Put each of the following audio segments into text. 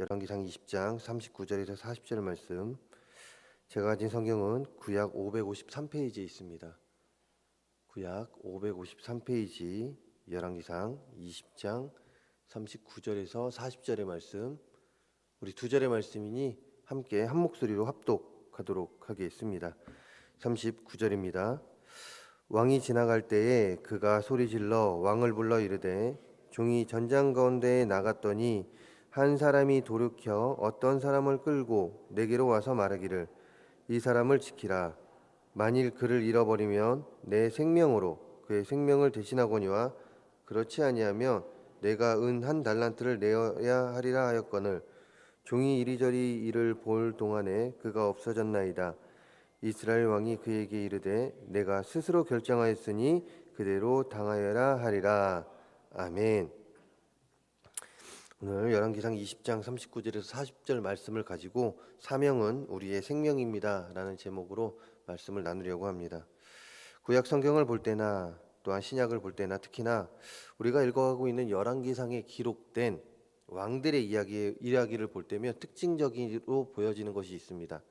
열왕기상 20장 39절에서 40절 말씀. 제가 가진 성경은 구약 553페이지에 있습니다. 구약 553페이지 열왕기상 20장 39절에서 40절의 말씀. 우리 두 절의 말씀이니 함께 한 목소리로 합독하도록 하겠습니다. 39절입니다. 왕이 지나갈 때에 그가 소리질러 왕을 불러 이르되 종이 전장 가운데에 나갔더니 한 사람이 돌이켜 어떤 사람을 끌고 내게로 와서 말하기를 이 사람을 지키라. 만일 그를 잃어버리면 내 생명으로 그의 생명을 대신하거니와 그렇지 아니하면 내가 은 한 달란트를 내어야 하리라 하였거늘 종이 이리저리 이를 볼 동안에 그가 없어졌나이다. 이스라엘 왕이 그에게 이르되 내가 스스로 결정하였으니 그대로 당하여라 하리라. 아멘. 오늘 열왕기상 20장 39절에서 40절 말씀을 가지고 사명은 우리의 생명입니다라는 제목으로 말씀을 나누려고 합니다. 구약 성경을 볼 때나 또한 신약을 볼 때나 특히나 우리가 읽어가고 있는 열왕기상에 기록된 왕들의 이야기 이야기를 볼 때면 특징적으로 보여지는 것이 있습니다.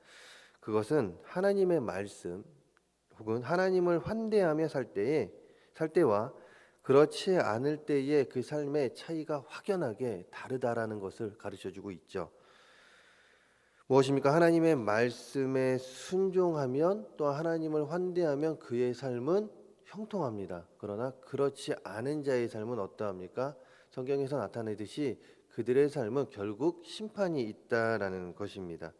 그것은 하나님의 말씀 혹은 하나님을 환대하며 살 때에 살 때와 그렇지 않을 때의 그 삶의 차이가 확연하게 다르다라는 것을 가르쳐 주고 있죠. 무엇입니까? 하나님의 말씀에 순종하면 또 하나님을 환대하면 그의 삶은 형통합니다. 그러나 그렇지 않은 자의 삶은 어떠합니까? 성경에서 나타내듯이 그들의 삶은 결국 심판이 있다라는 것입니다.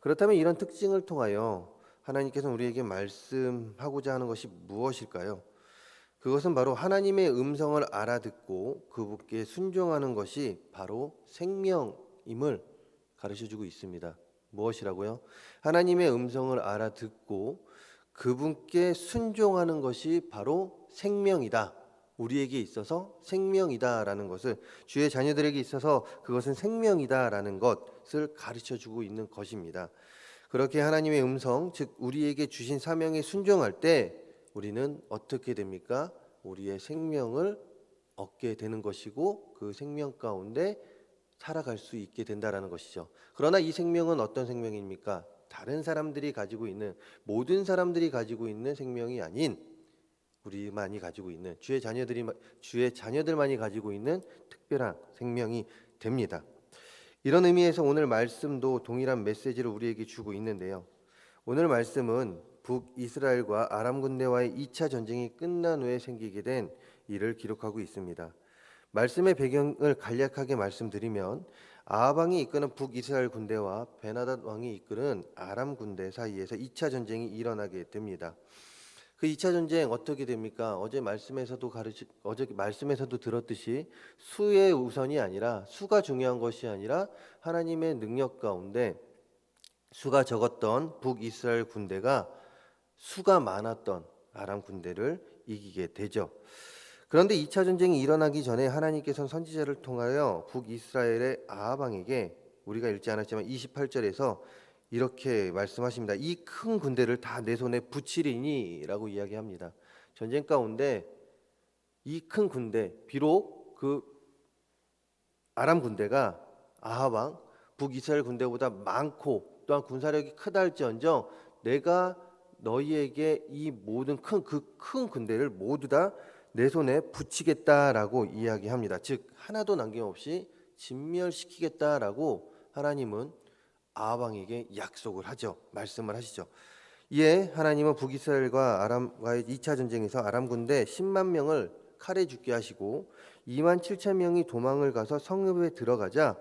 그렇다면 이런 특징을 통하여 하나님께서 우리에게 말씀하고자 하는 것이 무엇일까요? 그것은 바로 하나님의 음성을 알아듣고 그분께 순종하는 것이 바로 생명임을 가르쳐 주고 있습니다. 무엇이라고요? 하나님의 음성을 알아듣고 그분께 순종하는 것이 바로 생명이다. 우리에게 있어서 생명이다라는 것을 주의 자녀들에게 있어서 그것은 생명이다라는 것을 가르쳐 주고 있는 것입니다. 그렇게 하나님의 음성, 즉 우리에게 주신 사명에 순종할 때 우리는 어떻게 됩니까? 우리의 생명을 얻게 되는 것이고 그 생명 가운데 살아갈 수 있게 된다라는 것이죠. 그러나 이 생명은 어떤 생명입니까? 다른 사람들이 가지고 있는 모든 사람들이 가지고 있는 생명이 아닌 우리만이 가지고 있는 주의 자녀들이 주의 자녀들만이 가지고 있는 특별한 생명이 됩니다. 이런 의미에서 오늘 말씀도 동일한 메시지를 우리에게 주고 있는데요. 오늘 말씀은 북이스라엘과 아람 군대와의 2차 전쟁이 끝난 후에 생기게 된 일을 기록하고 있습니다. 말씀의 배경을 간략하게 말씀드리면 아합 왕이 이끄는 북이스라엘 군대와 베나닷 왕이 이끄는 아람 군대 사이에서 2차 전쟁이 일어나게 됩니다. 그 2차 전쟁 어떻게 됩니까? 어제 말씀에서도 가르치 어제 말씀에서도 들었듯이 수의 우선이 아니라 수가 중요한 것이 아니라 하나님의 능력 가운데 수가 적었던 북이스라엘 군대가 수가 많았던 아람 군대를 이기게 되죠. 그런데 2차 전쟁이 일어나기 전에 하나님께서 선지자를 통하여 북이스라엘의 아합 왕에게 우리가 읽지 않았지만 28절에서 이렇게 말씀하십니다. 이 큰 군대를 다 내 손에 붙이리니라고 이야기합니다. 전쟁 가운데 이 큰 군대 비록 그 아람 군대가 왕 북이스라엘 군대보다 많고 또한 군사력이 크다 할지언정 내가 너희에게 이 모든 큰 그큰 군대를 모두 다 내 손에 붙이겠다라고 이야기합니다. 즉 하나도 남김없이 진멸시키겠다라고 하나님은 아방에게 약속을 하죠. 말씀을 하시죠. 이에 하나님은 북이스라엘과 아람과의 2차 전쟁에서 아람 군대 10만 명을 칼에 죽게 하시고 2만 7천 명이 도망을 가서 성읍에 들어가자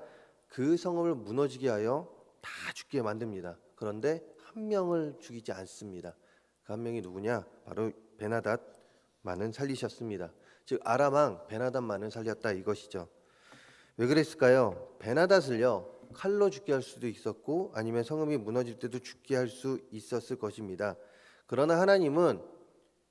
그 성읍을 무너지게 하여 다 죽게 만듭니다. 그런데 한 명을 죽이지 않습니다. 그 한 명이 누구냐? 바로 베나닷만은 살리셨습니다. 즉 아람왕 베나닷만은 살렸다 이것이죠. 왜 그랬을까요? 베나닷을요 칼로 죽게 할 수도 있었고 아니면 성읍이 무너질 때도 죽게 할 수 있었을 것입니다. 그러나 하나님은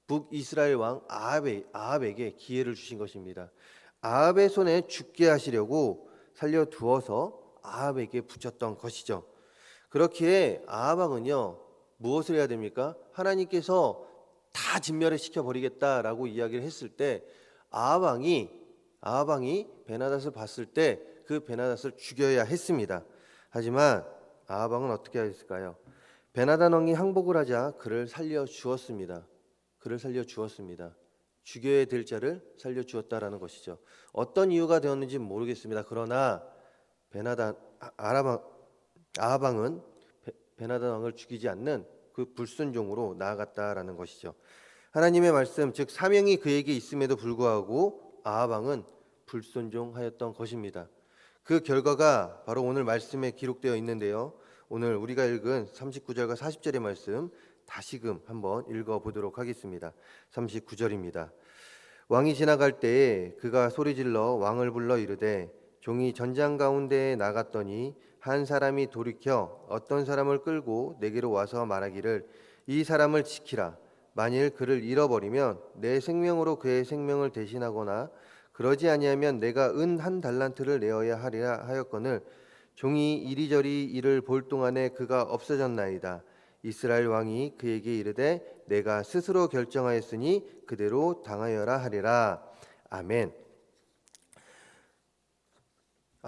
북이스라엘 왕 아합에, 아합에게 기회를 주신 것입니다. 아합의 손에 죽게 하시려고 살려 두어서 아합에게 붙였던 것이죠. 그렇기에 아합 왕은요 무엇을 해야 됩니까? 하나님께서 다 진멸을 시켜 버리겠다라고 이야기를 했을 때 아합 왕이 아합 왕이 베나닷을 봤을 때 그 베나닷을 죽여야 했습니다. 하지만 아하방은 어떻게 했을까요? 베나닷 왕이 항복을 하자 그를 살려 주었습니다. 그를 살려 주었습니다. 죽여야 될 자를 살려 주었다라는 것이죠. 어떤 이유가 되었는지 모르겠습니다. 그러나 베나닷 아- 아라방 아하방은 베- 베나닷 왕을 죽이지 않는 그 불순종으로 나아갔다라는 것이죠. 하나님의 말씀 즉 사명이 그에게 있음에도 불구하고 아하방은 불순종하였던 것입니다. 그 결과가 바로 오늘 말씀에 기록되어 있는데요. 오늘 우리가 읽은 39절과 40절의 말씀 다시금 한번 읽어 보도록 하겠습니다. 39절입니다. 왕이 지나갈 때에 그가 소리질러 왕을 불러 이르되 종이 전장 가운데에 나갔더니 한 사람이 돌이켜 어떤 사람을 끌고 내게로 와서 말하기를 이 사람을 지키라 만일 그를 잃어버리면 내 생명으로 그의 생명을 대신하거나 그러지 아니하면 내가 은 한 달란트를 내어야 하리라 하였거늘 종이 이리저리 이를 볼 동안에 그가 없어졌나이다. 이스라엘 왕이 그에게 이르되 내가 스스로 결정하였으니 그대로 당하여라 하리라. 아멘.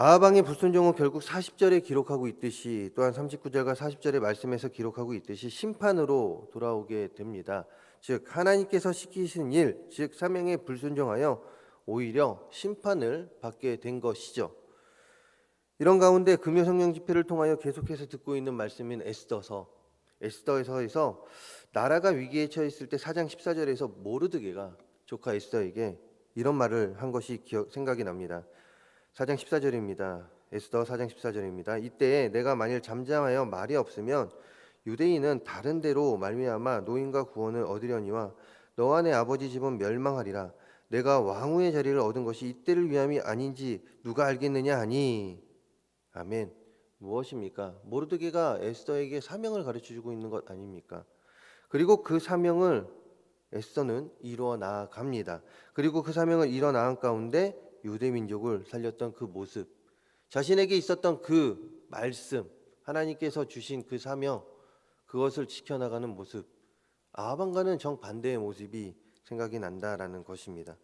아하방의 불순종은 결국 40절에 기록하고 있듯이 또한 39절과 40절의 말씀에서 기록하고 있듯이 심판으로 돌아오게 됩니다. 즉 하나님께서 시키신 일, 즉 사명에 불순종하여 오히려 심판을 받게 된 것이죠. 이런 가운데 금요 성령 집회를 통하여 계속해서 듣고 있는 말씀인 에스더서 에스더에서에서 나라가 위기에 처했을 때 4장 14절에서 모르드게가 조카 에스더에게 이런 말을 한 것이 기억 생각이 납니다. 4장 14절입니다. 에스더 4장 14절입니다. 이때 내가 만일 잠잠하여 말이 없으면 유대인은 다른 데로 말미암아 노인과 구원을 얻으려니와 너와 내 아버지 집은 멸망하리라. 내가 왕후의 자리를 얻은 것이 이때를 위함이 아닌지 누가 알겠느냐 하니 아멘. 무엇입니까? 모르드게가 에스더에게 사명을 가르쳐 주고 있는 것 아닙니까? 그리고 그 사명을 에스더는 이루어 나아갑니다. 그리고 그 사명을 이뤄 나간 가운데 유대 민족을 살렸던 그 모습, 자신에게 있었던 그 말씀, 하나님께서 주신 그 사명, 그것을 지켜나가는 모습, 아하방과는 정반대의 모습이 생각이 난다라는 것입니다.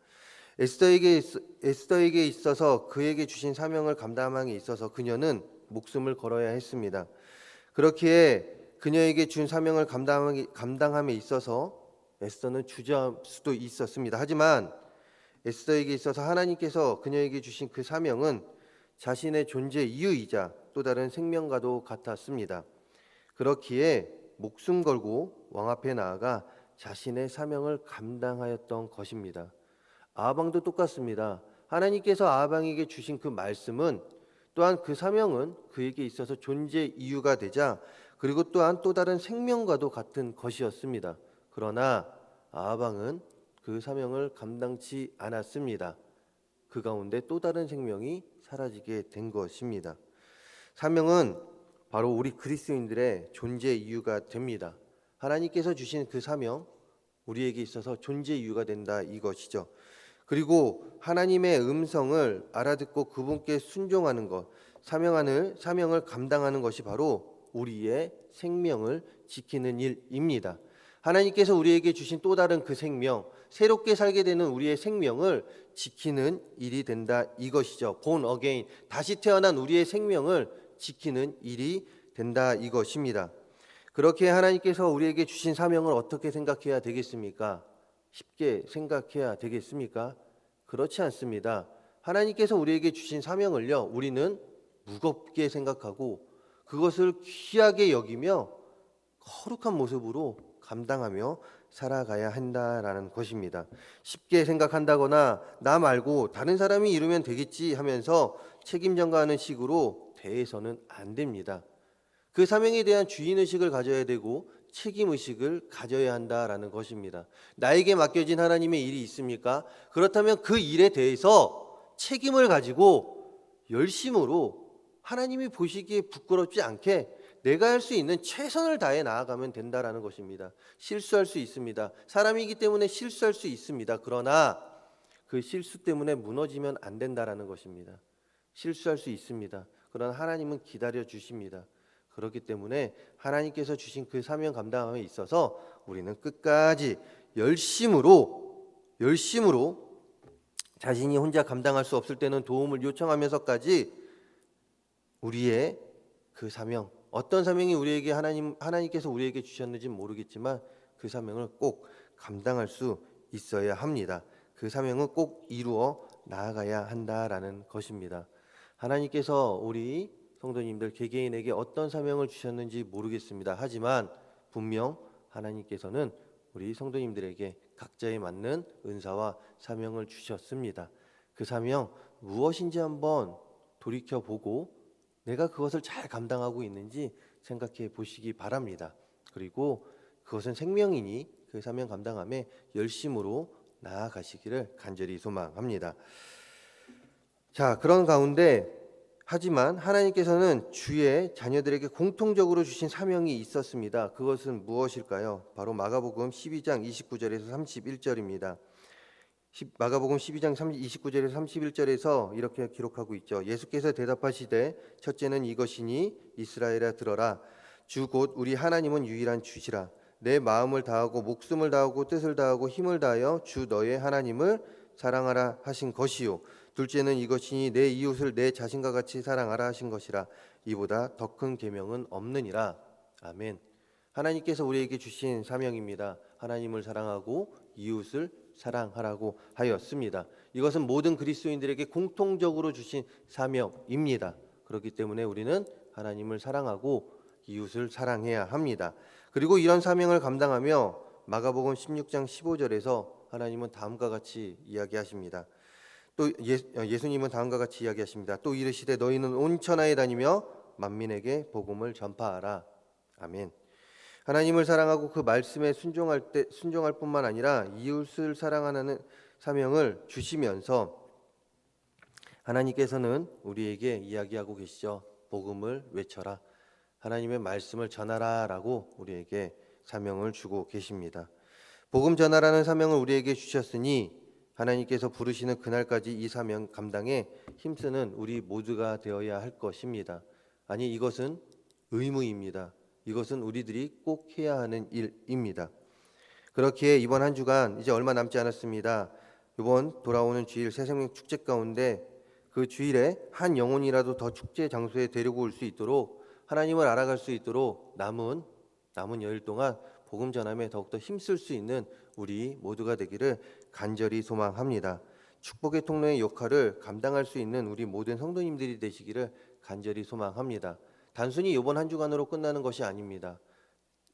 에스더에게 있- 에스더에게 있어서 그에게 주신 사명을 감당함에 있어서 그녀는 목숨을 걸어야 했습니다. 그렇기에 그녀에게 준 사명을 감당함에 있어서 에스더는 주저할 수도 있었습니다. 하지만 에스더에게 있어서 하나님께서 그녀에게 주신 그 사명은 자신의 존재 이유이자 또 다른 생명과도 같았습니다. 그렇기에 목숨 걸고 왕 앞에 나아가 자신의 사명을 감당하였던 것입니다. 아방도 똑같습니다. 하나님께서 아방에게 주신 그 말씀은 또한 그 사명은 그에게 있어서 존재 이유가 되자 그리고 또한 또 다른 생명과도 같은 것이었습니다. 그러나 아방은 그 사명을 감당치 않았습니다. 그 가운데 또 다른 생명이 사라지게 된 것입니다. 사명은 바로 우리 그리스도인들의 존재 이유가 됩니다. 하나님께서 주신 그 사명 우리에게 있어서 존재 이유가 된다 이것이죠. 그리고 하나님의 음성을 알아듣고 그분께 순종하는 것, 사명하는 사명을 감당하는 것이 바로 우리의 생명을 지키는 일입니다. 하나님께서 우리에게 주신 또 다른 그 생명, 새롭게 살게 되는 우리의 생명을 지키는 일이 된다 이것이죠. born again, 다시 태어난 우리의 생명을 지키는 일이 된다 이것입니다. 그렇게 하나님께서 우리에게 주신 사명을 어떻게 생각해야 되겠습니까? 쉽게 생각해야 되겠습니까? 그렇지 않습니다. 하나님께서 우리에게 주신 사명을요, 우리는 무겁게 생각하고 그것을 귀하게 여기며 거룩한 모습으로 감당하며 살아가야 한다라는 것입니다. 쉽게 생각한다거나 나 말고 다른 사람이 이루면 되겠지 하면서 책임 전가하는 식으로 대해서는 안 됩니다. 그 사명에 대한 주인 의식을 가져야 되고 책임 의식을 가져야 한다라는 것입니다. 나에게 맡겨진 하나님의 일이 있습니까? 그렇다면 그 일에 대해서 책임을 가지고 열심으로 하나님이 보시기에 부끄럽지 않게 내가 할 수 있는 최선을 다해 나아가면 된다라는 것입니다. 실수할 수 있습니다. 사람이기 때문에 실수할 수 있습니다. 그러나 그 실수 때문에 무너지면 안 된다라는 것입니다. 실수할 수 있습니다. 그러나 하나님은 기다려 주십니다. 그렇기 때문에 하나님께서 주신 그 사명 감당함에 있어서 우리는 끝까지 열심으로 열심으로 자신이 혼자 감당할 수 없을 때는 도움을 요청하면서까지 우리의 그 사명 어떤 사명이 우리에게 하나님 하나님께서 우리에게 주셨는지는 모르겠지만 그 사명을 꼭 감당할 수 있어야 합니다. 그 사명은 꼭 이루어 나아가야 한다라는 것입니다. 하나님께서 우리 성도님들 개개인에게 어떤 사명을 주셨는지 모르겠습니다. 하지만 분명 하나님께서는 우리 성도님들에게 각자에 맞는 은사와 사명을 주셨습니다. 그 사명 무엇인지 한번 돌이켜 보고 내가 그것을 잘 감당하고 있는지 생각해 보시기 바랍니다. 그리고 그것은 생명이니 그 사명 감당함에 열심으로 나아가시기를 간절히 소망합니다. 자, 그런 가운데 하지만 하나님께서는 주의 자녀들에게 공통적으로 주신 사명이 있었습니다. 그것은 무엇일까요? 바로 마가복음 12장 29절에서 31절입니다. 마가복음 12장 29절에서 31절에서 이렇게 기록하고 있죠. 예수께서 대답하시되 첫째는 이것이니 이스라엘아 들어라 주 곧 우리 하나님은 유일한 주시라 내 마음을 다하고 목숨을 다하고 뜻을 다하고 힘을 다하여 주 너의 하나님을 사랑하라 하신 것이요 둘째는 이것이니 내 이웃을 내 자신과 같이 사랑하라 하신 것이라 이보다 더 큰 계명은 없느니라 아멘. 하나님께서 우리에게 주신 사명입니다. 하나님을 사랑하고 이웃을 사랑하라고 하였습니다. 이것은 모든 그리스도인들에게 공통적으로 주신 사명입니다. 그렇기 때문에 우리는 하나님을 사랑하고 이웃을 사랑해야 합니다. 그리고 이런 사명을 감당하며 마가복음 16장 15절에서 하나님은 다음과 같이 이야기하십니다. 또 예, 예수님은 다음과 같이 이야기하십니다. 또 이르시되 너희는 온 천하에 다니며 만민에게 복음을 전파하라. 아멘. 하나님을 사랑하고 그 말씀에 순종할 때 순종할 뿐만 아니라 이웃을 사랑하는 사명을 주시면서 하나님께서는 우리에게 이야기하고 계시죠. 복음을 외쳐라. 하나님의 말씀을 전하라라고 우리에게 사명을 주고 계십니다. 복음 전하라는 사명을 우리에게 주셨으니 하나님께서 부르시는 그날까지 이 사명 감당에 힘쓰는 우리 모두가 되어야 할 것입니다. 아니 이것은 의무입니다. 이것은 우리들이 꼭 해야 하는 일입니다. 그렇게 이번 한 주간 이제 얼마 남지 않았습니다. 이번 돌아오는 주일 새생명 축제 가운데 그 주일에 한 영혼이라도 더 축제 장소에 데리고 올 수 있도록 하나님을 알아갈 수 있도록 남은 남은 여일 동안 복음 전함에 더욱더 힘쓸 수 있는 우리 모두가 되기를 간절히 소망합니다. 축복의 통로의 역할을 감당할 수 있는 우리 모든 성도님들이 되시기를 간절히 소망합니다. 단순히 이번 한 주간으로 끝나는 것이 아닙니다.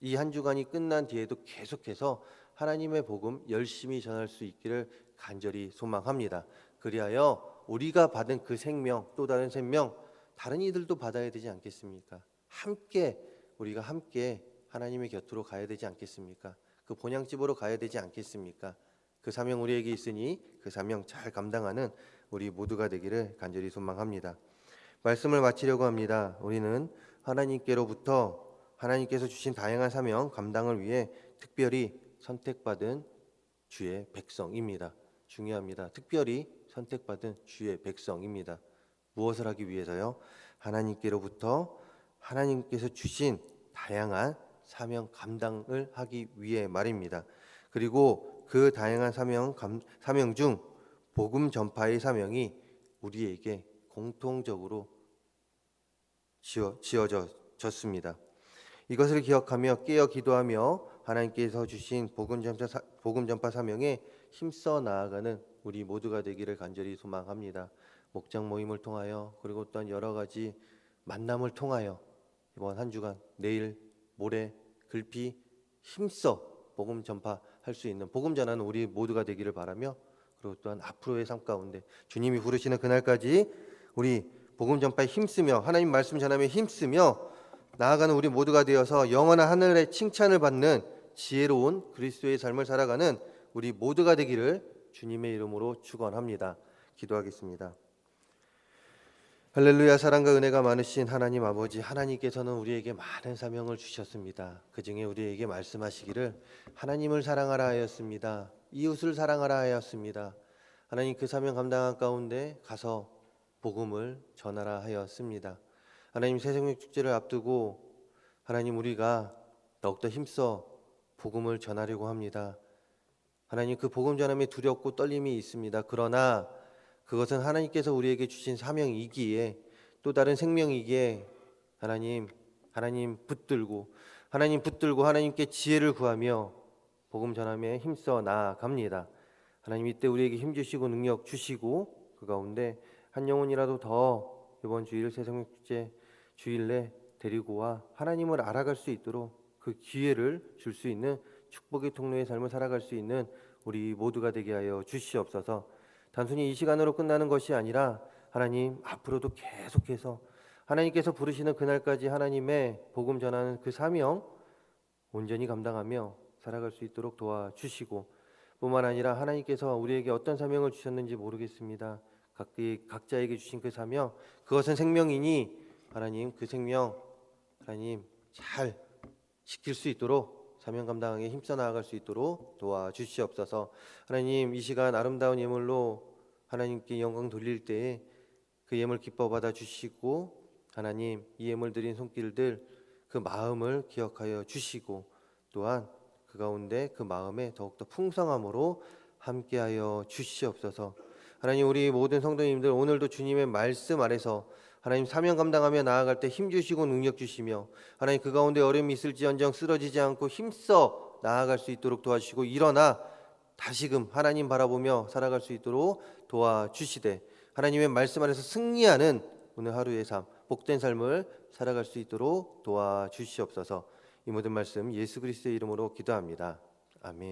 이 한 주간이 끝난 뒤에도 계속해서 하나님의 복음 열심히 전할 수 있기를 간절히 소망합니다. 그리하여 우리가 받은 그 생명 또 다른 생명 다른 이들도 받아야 되지 않겠습니까? 함께 우리가 함께 하나님의 곁으로 가야 되지 않겠습니까? 그 본향집으로 가야 되지 않겠습니까? 그 사명 우리에게 있으니 그 사명 잘 감당하는 우리 모두가 되기를 간절히 소망합니다. 말씀을 마치려고 합니다. 우리는 하나님께로부터 하나님께서 주신 다양한 사명 감당을 위해 특별히 선택받은 주의 백성입니다. 중요합니다. 특별히 선택받은 주의 백성입니다. 무엇을 하기 위해서요? 하나님께로부터 하나님께서 주신 다양한 사명 감당을 하기 위해 말입니다. 그리고 그 다양한 사명 감, 사명 중 복음 전파의 사명이 우리에게 공통적으로 지어, 지어졌습니다. 이것을 기억하며 깨어 기도하며 하나님께서 주신 복음 전파, 복음 전파 사명에 힘써 나아가는 우리 모두가 되기를 간절히 소망합니다. 목장 모임을 통하여 그리고 또한 여러 가지 만남을 통하여 이번 한 주간 내일 모레 글피 힘써 복음 전파할 수 있는 복음 전하는 우리 모두가 되기를 바라며 그리고 또한 앞으로의 삶 가운데 주님이 부르시는 그날까지 우리 복음 전파에 힘쓰며 하나님 말씀 전하며 힘쓰며 나아가는 우리 모두가 되어서 영원한 하늘의 칭찬을 받는 지혜로운 그리스도의 삶을 살아가는 우리 모두가 되기를 주님의 이름으로 축원합니다. 기도하겠습니다. 할렐루야 사랑과 은혜가 많으신 하나님 아버지 하나님께서는 우리에게 많은 사명을 주셨습니다. 그 중에 우리에게 말씀하시기를 하나님을 사랑하라 하였습니다. 이웃을 사랑하라 하였습니다. 하나님 그 사명 감당한 가운데 가서 복음을 전하라 하였습니다. 하나님 새생명 축제를 앞두고 하나님 우리가 더욱더 힘써 복음을 전하려고 합니다. 하나님 그 복음 전함에 두렵고 떨림이 있습니다. 그러나 그것은 하나님께서 우리에게 주신 사명이기에 또 다른 생명이기에 하나님 하나님 붙들고 하나님 붙들고 하나님께 지혜를 구하며 복음 전함에 힘써 나아갑니다. 하나님 이때 우리에게 힘 주시고 능력 주시고 그 가운데 한 영혼이라도 더 이번 주일 새성축제 주일 내 데리고 와 하나님을 알아갈 수 있도록 그 기회를 줄 수 있는 축복의 통로의 삶을 살아갈 수 있는 우리 모두가 되게 하여 주시옵소서. 단순히 이 시간으로 끝나는 것이 아니라 하나님 앞으로도 계속해서 하나님께서 부르시는 그날까지 하나님의 복음 전하는 그 사명 온전히 감당하며 살아갈 수 있도록 도와주시고 뿐만 아니라 하나님께서 우리에게 어떤 사명을 주셨는지 모르겠습니다. 각기 각자에게 주신 그 사명 그것은 생명이니 하나님 그 생명 하나님 잘 지킬 수 있도록 사명 감당에 힘써 나아갈 수 있도록 도와 주시옵소서. 하나님 이 시간 아름다운 예물로 하나님께 영광 돌릴 때에 그 예물 기뻐 받아 주시고 하나님 이 예물 드린 손길들 그 마음을 기억하여 주시고 또한 그 가운데 그 마음에 더욱더 풍성함으로 함께하여 주시옵소서. 하나님 우리 모든 성도님들 오늘도 주님의 말씀 아래서 하나님 사명 감당하며 나아갈 때 힘 주시고 능력 주시며 하나님 그 가운데 어려움이 있을지언정 쓰러지지 않고 힘써 나아갈 수 있도록 도와주시고 일어나 다시금 하나님 바라보며 살아갈 수 있도록 도와주시되 하나님의 말씀 안에서 승리하는 오늘 하루의 삶 복된 삶을 살아갈 수 있도록 도와주시옵소서 이 모든 말씀 예수 그리스도의 이름으로 기도합니다 아멘.